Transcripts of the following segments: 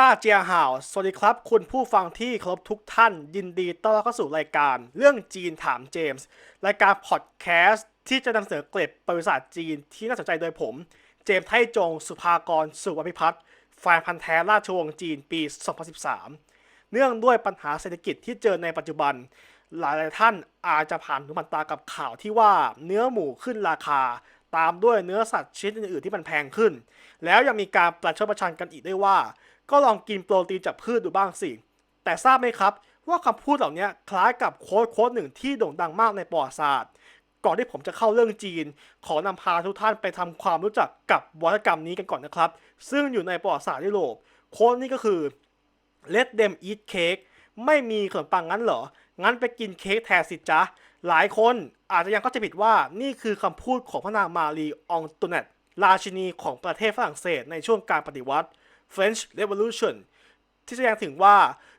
ต้าเจียห่าว สวัสดีครับ คุณผู้ฟังที่ครพทุกท่าน ยินดีต้อนรับเข้าสู่รายการ เรื่องจีนถามเจมส์ รายการพอดแคสต์ที่จะนำเสนอเกร็ดประวัติศาสตร์จีนที่น่าสนใจโดยผม เจมส์ไทจง สุภากร สุวพิพัฒน์แฟนพันธ์แท้ราชวงศ์จีนปี 2013 เนื่องด้วยปัญหาเศรษฐกิจที่เจอในปัจจุบัน หลาย ๆ ท่านอาจจะผ่านหูผ่านตากับข่าวที่ว่าเนื้อหมูขึ้นราคาตามด้วยเนื้อสัตว์ชนิดอื่น ๆ ที่มันแพงขึ้น แล้วยังมีการประชดประชันกันอีกด้วยว่า ก็ลองกินโปรตีนจากพืชดูบ้างสิ แต่ทราบไหมครับ ว่าคำพูดเหล่านี้คล้ายกับโค้ดโค้ดหนึ่งที่โด่งดังมากในประวัติศาสตร์ ก่อนที่ผมจะเข้าเรื่องจีน ขอนำพาทุกท่านไปทำความรู้จักกับวัฒกรรมนี้กันก่อนนะครับ ซึ่งอยู่ในประวัติศาสตร์ยุโรป โค้ดนี้ก็คือ let them eat cake ไม่มีขนมปังงั้นเหรอ งั้นไปกินเค้กแทนสิจ๊ะ หลายคนอาจจะยังเข้าใจผิดว่านี่คือคำพูดของพระนางมารีอองตุเนตราชินีของประเทศฝรั่งเศสในช่วงการปฏิวัติ French Revolution ที่แสดงถึงว่า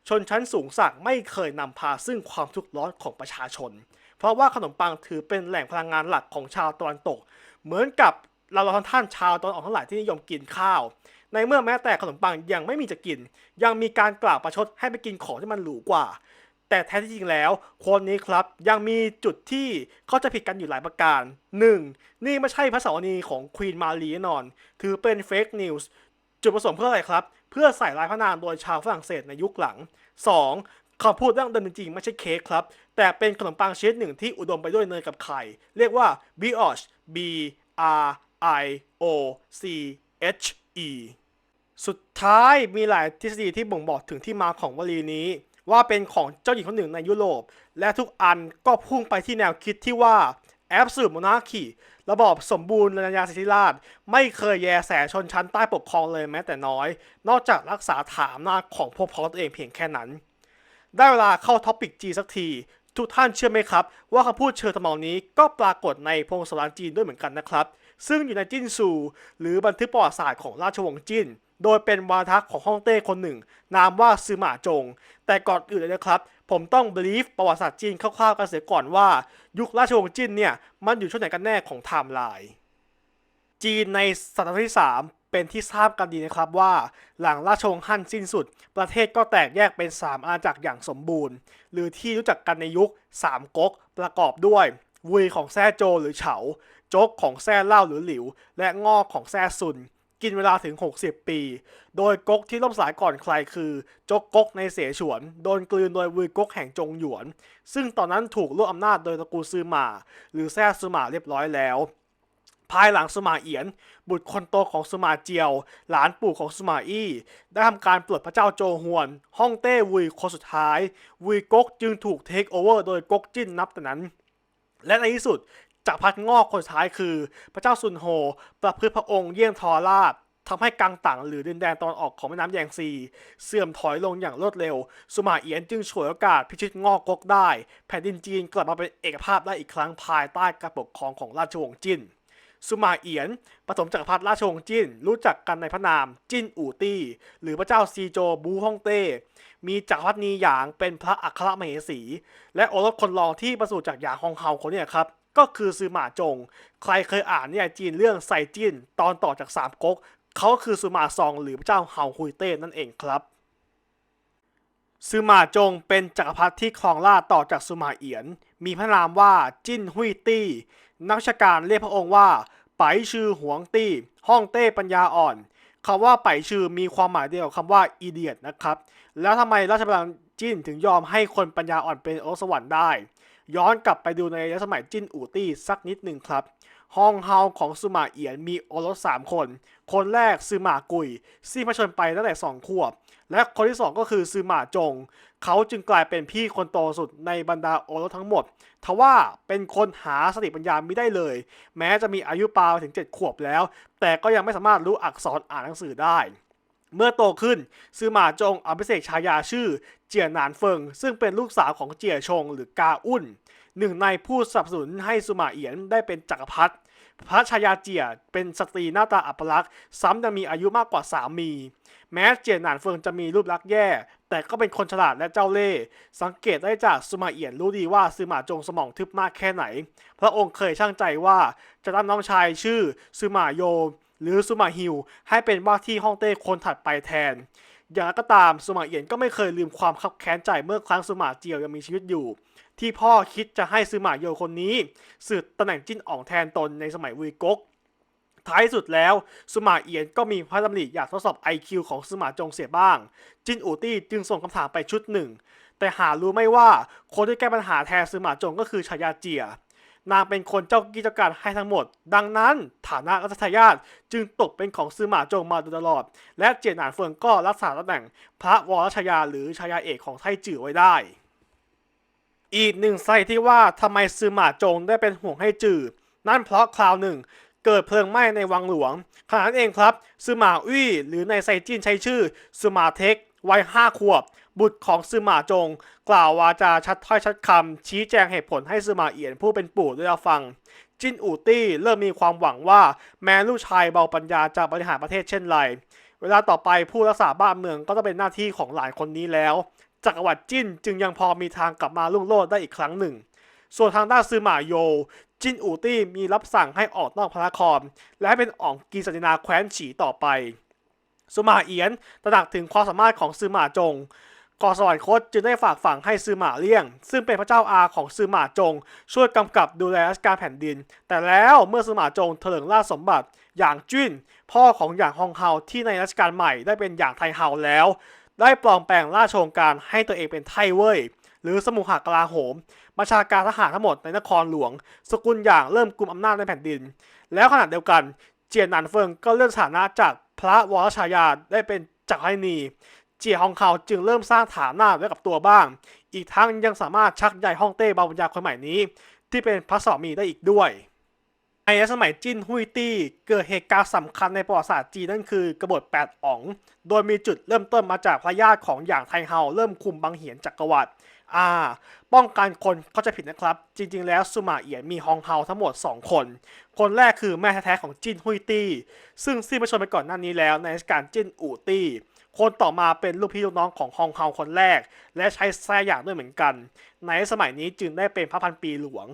ชนชั้นสูงสักไม่เคยนำพาซึ่งความทุกข์ร้อนของประชาชน เพราะว่าขนมปังถือเป็นแหล่งพลังงานหลักของชาวตะวันตก เหมือนกับเราเราท่านชาวตะวันออกทั้งหลายที่นิยมกินข้าว ในเมื่อแม้แต่ขนมปังยังไม่มีจะกิน ยังมีการกล่าวประชดให้ไปกินของที่มันหรูกว่า แต่แท้ที่จริงแล้ว คนนี้ครับยังมีจุดที่เขาจะผิดกันอยู่หลายประการ 1. นี่ไม่ใช่พระสวนีของควีนมารีแน่นอน ถือเป็นเฟกนิวส์ จุดประสงค์เพื่ออะไรครับ เพื่อใส่ร้ายพระนางโดยชาวฝรั่งเศสในยุคหลัง 2. คำพูดดั้งเดิมจริงๆไม่ใช่เค้กครับ แต่เป็นขนมปังชนิดหนึ่งที่อุดมไปด้วยเนยกับไข่ เรียกว่า brioche b r i o c h e สุดท้ายมีหลายทฤษฎีที่บ่งบอกถึงที่มาของวลีนี้ ว่าเป็นของเจ้าหญิงคนหนึ่งในยุโรป และทุกอันก็พุ่งไปที่แนวคิดที่ว่า absolute monarchy ระบอบสมบูรณ์ระยาสิทธิราช ไม่เคยแยแสชนชั้นใต้ปกครองเลยแม้แต่น้อย นอกจากรักษาฐานอำนาจของพวกพ้องตัวเองเพียงแค่นั้น ได้เวลาเข้าท็อปิกจีสักที ทุกท่านเชื่อไหมครับ ว่าคำพูดเชิงทำนองนี้ก็ปรากฏในพงศาวดารจีนด้วยเหมือนกันนะครับ ซึ่งอยู่ในจิ้นซูหรือบันทึกประวัติศาสตร์ของราชวงศ์จิ้น โดยเป็นวาทะของฮ่องเต้คนหนึ่ง นามว่าซือหมาจง แต่ก่อนอื่นเลยนะครับ ผมต้องบลีฟประวัติศาสตร์จีนคร่าวๆกันเสียก่อนว่า ยุคราชวงศ์จิ้นเนี่ย มันอยู่ช่วงไหนกันแน่ของไทม์ไลน์จีนในศตวรรษที่ 3 เป็นที่ทราบกันดีนะครับว่า หลังราชวงศ์ฮั่นสิ้นสุด ประเทศก็แตกแยกเป็น 3 อาณาจักรอย่างสมบูรณ์ หรือที่รู้จักกันในยุค 3ก๊กประกอบด้วยวุยของแซ่โจหรือเฉาโจกของแซ่เล่าหรือหลิว และงอกของแซ่ซุน กินเวลาถึง 60 ปี โดยก๊กที่ล่มสลายก่อนใครคือจกก๊กในเสฉวน โดนกลืนโดยวุยก๊กแห่งจงหยวน ซึ่งตอนนั้นถูกรวบอำนาจโดยตระกูลซือหมา หรือแซ่ซือหมาเรียบร้อยแล้ว ภายหลังสมาเอียน บุตรคนโตของสมาเจียว หลานปู่ของสมาอี้ ได้ทำการปลดพระเจ้าโจฮวน ฮ่องเต้วุยคนสุดท้าย วุยก๊กจึงถูกเทคโอเวอร์โดยก๊กจิ้นนับแต่นั้นและในที่สุด จักพรรดิงอกคนสุดท้ายคือ พระเจ้าซุนโฮ ประพฤติพระองค์เยี่ยงทรราชทำให้กังตังหรือดินแดนตอนออกของแม่น้ำแยงซี เสื่อมถอยลงอย่างรวดเร็ว สุมาเอียนจึงฉวยโอกาสพิชิตงอกกกได้ แผ่นดินจีนกลับมาเป็นเอกภาพได้อีกครั้งภายใต้การปกครองของราชวงศ์จินสุมาเอียนปฐมจักรพรรดิราชวงศ์จิ้นรู้จักกันในพระนามจิ้นอู่ตี้ หรือพระเจ้าซีโจบูฮ่องเต้ มีจักรพรรดินีหยางเป็นพระอัครมเหสี และโอรสคนรองที่ประสูติจากหยางฮองเฮาคนเนี้ครับ ก็คือซือหมาจง ใครเคยอ่านนิยายจีนเรื่องไซจินตอนต่อจากสามก๊กเขาก็คือซือหมาซองหรือพระเจ้าเฮาฮุยเต้นั่นเองครับซือหมาจงเป็นจักรพรรดิที่ครองราชต่อจากซือหมาเอียน มีพระนามว่าจิ้นหุยตี้ นักชาการเรียกพระองค์ว่าไปชื่อหวงตี้ห้องเต้ปัญญาอ่อนคำว่าไปชื่อมีความหมายเดียวกับคำว่าอีเดียตนะครับ แล้วทำไมราชบัลลังก์จิ้นถึงยอมให้คนปัญญาอ่อนเป็นโอสวรรค์ได้ ย้อนกลับไปดูในรัชสมัยจิ้นอูตี้สักนิดหนึ่งครับห้องเฮาของซูมาเอียนมีโอรสสามคน คนแรกซือหมากุยซี่พระชนไปตั้งแต่สองขวบ และคนที่สองก็คือซือหมาจง เขาจึงกลายเป็นพี่คนโตสุดในบรรดาโอรสทั้งหมด ทว่าเป็นคนหาสติปัญญาไม่ได้เลย แม้จะมีอายุปาวถึง 7 ขวบแล้ว แต่ก็ยังไม่สามารถรู้อักษรอ่านหนังสือได้เมื่อโตขึ้นซือหมาจงอภิเษกฉายาชื่อ เจียหนานเฟิง ซึ่งเป็นลูกสาวของเจียชงหรือกาอุ่น หนึ่งในผู้สนับสนุนให้สุมาเอียนได้เป็นจักรพรรดิพระชายาเจียเป็นสตรีหน้าตาอัปลักษณ์ ซ้ำยังมีอายุมากกว่าสามี แม้เจียหนานเฟิงจะมีรูปลักษณ์แย่ แต่ก็เป็นคนฉลาดและเจ้าเล่ห์สังเกตได้จากสุมาเอียนรู้ดีว่าซือมาจงสมองทึบมากแค่ไหน พระองค์เคยช่างใจว่าจะตั้งน้องชายชื่อซือมาโย หรือซูมาฮิวให้เป็นว่าที่ฮ่องเต้คนถัดไปแทน อย่างไรก็ตามสุมาเอียนก็ไม่เคยลืมความคับแค้นใจเมื่อครั้งสุมาเจียวยังมีชีวิตอยู่ ที่พ่อคิดจะให้ซือหมาโยคนนี้สืบตำแหน่งจิ้นอ่องแทนตนในสมัยวีกกท้ายสุดแล้วสุมาเอียนก็มีพระดำริอยากทดสอบ IQ ของสุมาจงเสียบ้าง จินอูตี้จึงส่งคำถามไปชุดหนึ่ง แต่หารู้ไม่ว่าคนที่แก้ปัญหาแทนซือหมาจงก็คือชายาเจีย นางเป็นคนเจ้ากิจการให้ทั้งหมด ดังนั้นฐานะรัชทายาทจึงตกเป็นของซือหมาจงมาโดยตลอด และเจียนหนานเฟิงก็รักษาตำแหน่ง พระวรชายาหรือชายาเอกของไทจื่อไว้ได้ อีกหนึ่งสาเหตุที่ว่าทำไมซือหมาจงได้เป็นห่วงให้จื่อ นั่นเพราะคราวหนึ่งเกิดเพลิงไหม้ในวังหลวงขณะนั้นเองครับซือหมาอี้หรือในไซจินใช้ชื่อซือหมาเทค วัยห้าขวบ บุตรของซือหมาจง กล่าววาจาชัดถ้อยชัดคำ ชี้แจงเหตุผลให้ซือหมาเอียนผู้เป็นปู่ได้รับฟัง จินอูตี้เริ่มมีความหวังว่าแม้ลูกชายเบาปัญญาจะบริหารประเทศเช่นไร เวลาต่อไปผู้รักษาบ้านเมืองก็ต้องเป็นหน้าที่ของหลานคนนี้แล้ว จักรวรรดิจินจึงยังพอมีทางกลับมาลุ่งโลดได้อีกครั้งหนึ่ง ส่วนทางด้านซือหมาโย จินอูตี้มีรับสั่งให้ออกนอกพระนครและให้เป็นอ่องกีสัญนาแคว้นฉีต่อไป สุมาเอียนตระหนักถึงความสามารถของซือหมาจงก่อสวรรคตจึงได้ฝากฝังให้ซือหมาเลี่ยง ซึ่งเป็นพระเจ้าอาของซือหมาจง ช่วยกำกับดูแลราชการแผ่นดิน แต่แล้วเมื่อซือหมาจงเถลิงราชสมบัติอย่างจิ้นพ่อของอย่างฮองเฮาที่ในรัชกาลใหม่ได้เป็นอย่างไทเฮาแล้ว ได้ปลอมแปลงราชโองการให้ตัวเองเป็นไทเว่ยหรือสมุหกลาโหมบัญชาการทหารทั้งหมดในนครหลวง สกุลอย่างเริ่มกุมอำนาจในแผ่นดิน แล้วขณะเดียวกันเจียนนานเฟิงก็เลื่อนสถานะจาก พระวรชายาได้เป็นจักรพรรดินีเจียฮองเขาจึงเริ่มสร้างฐานหน้าไว้กับตัวบ้าง อีกทั้งยังสามารถชักใยฮ่องเต้บาปัญญาคนใหม่นี้ ที่เป็นพระสามีได้อีกด้วยในสมัยจิ้นฮุยตี้เกิดเหตุการณ์สำคัญในประวัติศาสตร์จีนนั่นคือกบฏแปดอ๋อง โดยมีจุดเริ่มต้นมาจากพระญาติของอย่างไทเฮาเริ่มคุมบังเหียนจักรวรรดิ อ่าป้องกันคนเข้าใจผิดนะครับ จริง ๆ แล้วสุมาเอียนมีฮองเฮาทั้งหมด 2 คน คนแรกคือแม่แท้ๆของจินฮุยตี้ ซึ่งสิ้นพระชนไปก่อนหน้านี้แล้วในกาลจิ้นอูตี้ คนต่อมาเป็นลูกพี่ลูกน้องของฮองเฮาคนแรก และใช้แท้อย่างด้วยเหมือนกัน ในสมัยนี้จึงได้เป็นพระพันปีหลวง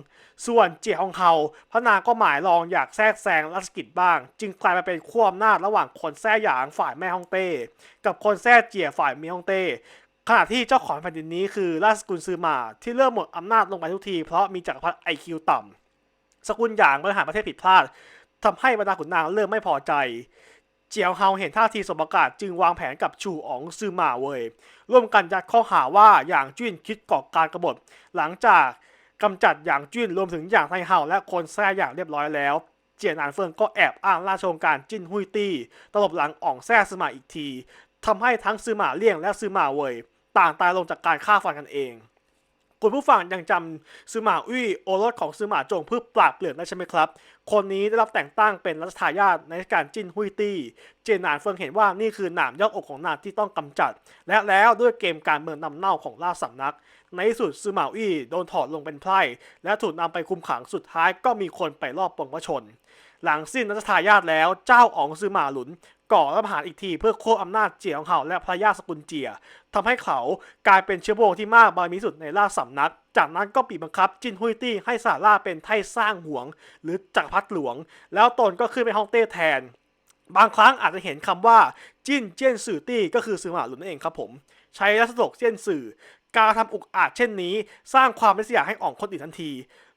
ส่วนเจียฮองเฮาพระนางก็หมายรองอยากแทรกแซงราชกิจบ้าง จึงกลายมาเป็นขั้วอำนาจระหว่างคนแท้หยางฝ่ายแม่ฮ่องเต้ กับคนแท้เจียฝ่ายเมียฮ่องเต้ ขณะที่เจ้าของแผ่นดินนี้คือราชสกุลซือมาที่เริ่มหมดอำนาจลงไปทุกที เพราะมีจักรพรรดิไอคิวต่ำสกุลหยางบริหารประเทศผิดพลาดทำให้บรรดาขุนนางเริ่มไม่พอใจ เจียวเฮาเห็นท่าทีสมประกาศจึงวางแผนกับชูอ๋องซือหมาเว่ยร่วมกันยัดข้อหาว่าหยางจิ้นคิดก่อการกบฏ หลังจากกำจัดหยางจิ้นรวมถึงหยางไทเฮาและคนแท้อย่างเรียบร้อยแล้วเจียนหนานเฟิงก็แอบอ้างราชโองการจิ้นฮุยตี้ตลบหลังอ่องแท้ซือหมาอีกทีทำให้ทั้งซือหมาเลี่ยงและซือหมาเว่ย ต่างตายลงจากการฆ่าฟันกันเอง คุณผู้ฟังยังจำซือหมาอุ้ยโอรสของซือหมาจงเพื่อปราบเปลือกได้ใช่ไหมครับ คนนี้ได้รับแต่งตั้งเป็นรัชทายาทในการจิ้นฮุยตี้เจนนานเฟิงเห็นว่านี่คือหนามยอกอกของนางที่ต้องกำจัด และแล้วด้วยเกมการเมืองนำเน่าของราชสำนัก ในที่สุดซือหมาอี้โดนถอดลงเป็นไพร่และถูกนำไปคุมขังสุดท้ายก็มีคนไปรอบปลงพระชน หลังสิ้นรัชทายาทแล้วเจ้าอ๋องซือหมาหลุนก่อรัฐประหารอีกทีเพื่อควบอำนาจเจียของเขาและพระยาสกุลเจีย ทำให้เขากลายเป็นเชื้อพระวงที่มากบารมีสุดในราชสำนัก จากนั้นก็ปีบบังคับจินฮุยตี้ให้สาราเป็นไทสร้างหวง หรือจักรพรรดิหลวง แล้วตนก็ขึ้นไปฮ่องเต้แทน บางครั้งอาจจะเห็นคำว่าจิ้นเจี้ยนสื่อตี้ก็คือสื่อหมาหลุนนั่นเองครับผม ใช้รัศดกเจี้ยนสื่อการทำอุกอาจเช่นนี้ สร้างความไม่เสียให้อ่องคนอื่นทันที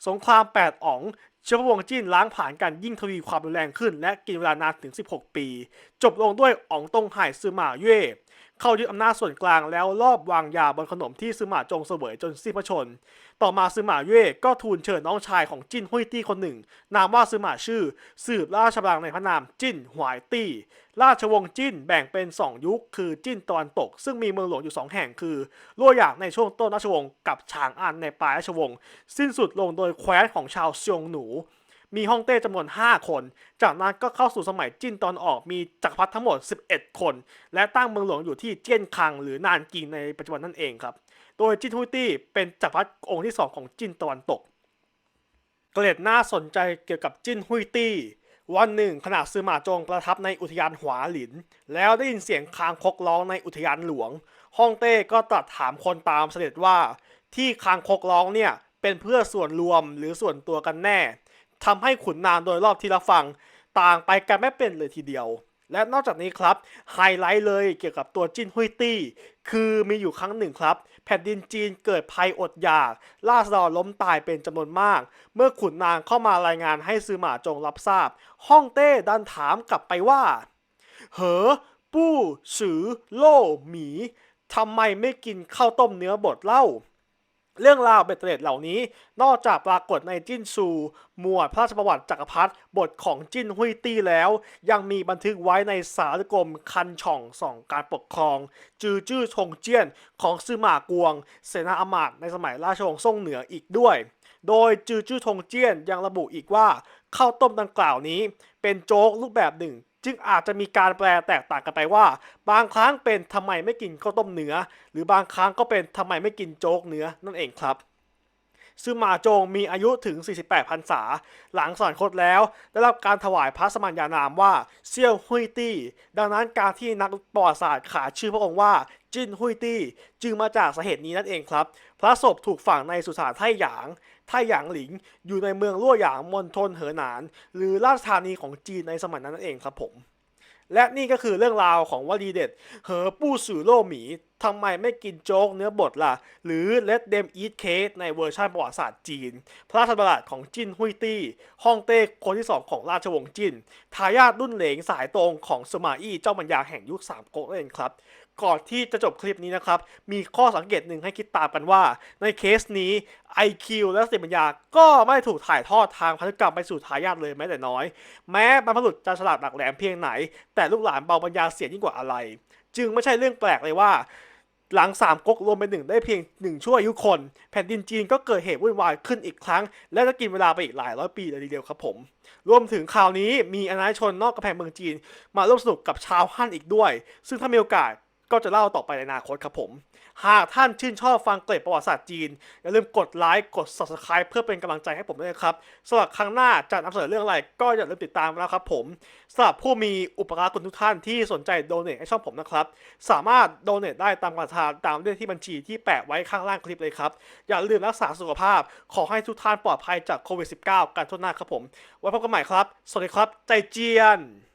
สงครามแปดอ๋องเชื้อพระวงจิ้นล้างผ่านกันยิ่งทวีความรุนแรงขึ้น และกินเวลานานถึง 16 ปี จบลงด้วยอ๋องตงไห่ซือหมาเย่ เข้ายึดอำนาจส่วนกลางแล้วรอบวางยาบนขนมที่ซือหมาจงเสวยจนสิ้นพระชน์ต่อมาซือหมาเย่ก็ทูลเชิญน้องชายของจิ้นฮุยตี้คนหนึ่ง นามว่าซือหมาชื่อ สืบราชบัลลังก์ในพระนามจิ้นหวายตี้ ราชวงศ์จิ้นแบ่งเป็น 2 ยุค คือจิ้นตะวันตก ซึ่งมีเมืองหลวงอยู่ 2 แห่งคือลั่วหยางในช่วงต้นราชวงศ์กับฉางอันในปลายราชวงศ์สิ้นสุดลงโดยแคว้นของชาวเซียงหนู มีฮ่องเต้จำนวน 5 คน จากนั้นก็เข้าสู่สมัยจิ้นตอนออกมีจักรพรรดิทั้งหมด 11 คน และตั้งเมืองหลวงอยู่ที่เจี้ยนคังหรือนานกิงในปัจจุบันนั่นเองครับ โดยจิ้นฮุยตี้เป็นจักรพรรดิองค์ที่ 2 ของจิ้นตะวันตก เกร็ดน่าสนใจเกี่ยวกับจิ้นฮุยตี้วันหนึ่งขณะซือหมาจงประทับในอุทยานหวาหลิน แล้วได้ยินเสียงคางคกร้องในอุทยานหลวงฮ่องเต้ก็ตรัสถามคนตามเสด็จว่า ที่คางคกร้องเนี่ยเป็นเพื่อส่วนรวมหรือส่วนตัวกันแน่ ทำให้ขุนนางโดยรอบที่รับฟังต่างไปกันไม่เป็นเลยทีเดียว และนอกจากนี้ครับไฮไลท์เลยเกี่ยวกับตัวจินฮุยตี้ คือมีอยู่ครั้งหนึ่งครับ แผ่นดินจีนเกิดภัยอดอยาก ล่าษฎรล้มตายเป็นจำนวนมาก เมื่อขุนนางเข้ามารายงานให้ซือหมาจงรับทราบ ฮ่องเต้ดันถามกลับไปว่า เหอ ปู้สือ โล่หมีทำไมไม่กินข้าวต้มเนื้อบดเล่า เรื่องราวเบ็ดเตล็ดเหล่านี้ นอกจากปรากฏในจิ้นซูหมวดพระราชประวัติจักรพรรดิบทของจิ้นฮุยตี้แล้ว ยังมีบันทึกไว้ในสารกรมคันช่องส่องการปกครอง จือจื้อชงเจี้ยนของซือหมากวง เสนาอำมาตย์ในสมัยราชวงศ์ซ่งเหนืออีกด้วย โดยจือจื้อชงเจี้ยนยังระบุอีกว่าข้าวต้มดังกล่าวนี้ เป็นโจ๊กรูปแบบหนึ่ง จึงอาจจะมีการแปลแตกต่างกันไปว่า บางครั้งเป็นทำไมไม่กินข้าวต้มเนื้อ หรือบางครั้งก็เป็นทำไมไม่กินโจ๊กเนื้อนั่นเองครับ ซึ่งหมาโจงมีอายุถึง 48พรรษา หลังสอนคตแล้ว ได้รับการถวายพระสมัญญานามว่าเซี่ยวฮุยตี้ ดังนั้นการที่นักประวัติศาสตร์ขานชื่อพระองค์ว่าจินฮุยตี้ จึงมาจากสาเหตุนี้นั่นเองครับ พระศพถูกฝังในสุสานไท่หยางไท่หยางหลิง อยู่ในเมืองลั่วหยางมณฑลเหอหนาน หรือราชธานีของจีนในสมัยนั้นนั่นเองครับผมและนี่ก็คือเรื่องราวของวลีเด็ด เหอปู้สื่อโลหมี ทำไมไม่กินโจ๊กเนื้อบดล่ะ หรือ Let them eat cake ในเวอร์ชันประวัติศาสตร์จีน พระราชบัญญัติของจินฮุยตี้ฮ่องเต้คนที่สองของราชวงศ์จินทายาทรุ่นเหลงสายตรงของสมาอี้เจ้าบัญญาแห่งยุคสามก๊กนั่นเองครับ ก่อนที่จะจบคลิปนี้นะครับ มีข้อสังเกตหนึ่งให้คิดตามกันว่า ในเคสนี้ IQ และสติปัญญาก็ไม่ถูกถ่ายทอดทางพันธุกรรมไปสู่ทายาทเลยแม้แต่น้อย แม้บรรพบุรุษจะฉลาดหลักแหลมเพียงไหน แต่ลูกหลานเบาปัญญาเสียยิ่งกว่าอะไร จึงไม่ใช่เรื่องแปลกเลยว่า หลังสามก๊กรวมเป็นหนึ่งได้เพียงหนึ่งชั่วอายุคน แผ่นดินจีนก็เกิดเหตุวุ่นวายขึ้นอีกครั้ง และจะกินเวลาไปอีกหลายร้อยปีเลยทีเดียวครับผม รวมถึงข่าวนี้มีอาณาชนนอกกำแพงเมืองจีน มาร่วมสนุกกับชาวฮั่นอีกด้วย ซึ่งถ้ามีโอกาสก็จะเล่าต่อไปในอนาคตครับผม หากท่านชื่นชอบฟังเกร็ดประวัติศาสตร์จีน อย่าลืมกดไลค์กด subscribe เพื่อเป็นกำลังใจให้ผมด้วยครับสำหรับครั้งหน้าจะนำเสนอเรื่องอะไรก็อย่าลืมติดตามนะครับผมสำหรับผู้มีอุปการะคุณทุกท่านที่สนใจโดเนทให้ช่องผมนะครับ สามารถโดเนทได้ตามกระทางตามเลขที่บัญชีที่แปะไว้ข้างล่างคลิปเลยครับ อย่าลืมรักษาสุขภาพ ขอให้ทุกท่านปลอดภัยจากโควิด -19 กันทั่วหน้าครับผม ไว้พบกันใหม่ครับ สวัสดีครับ ใจเจียน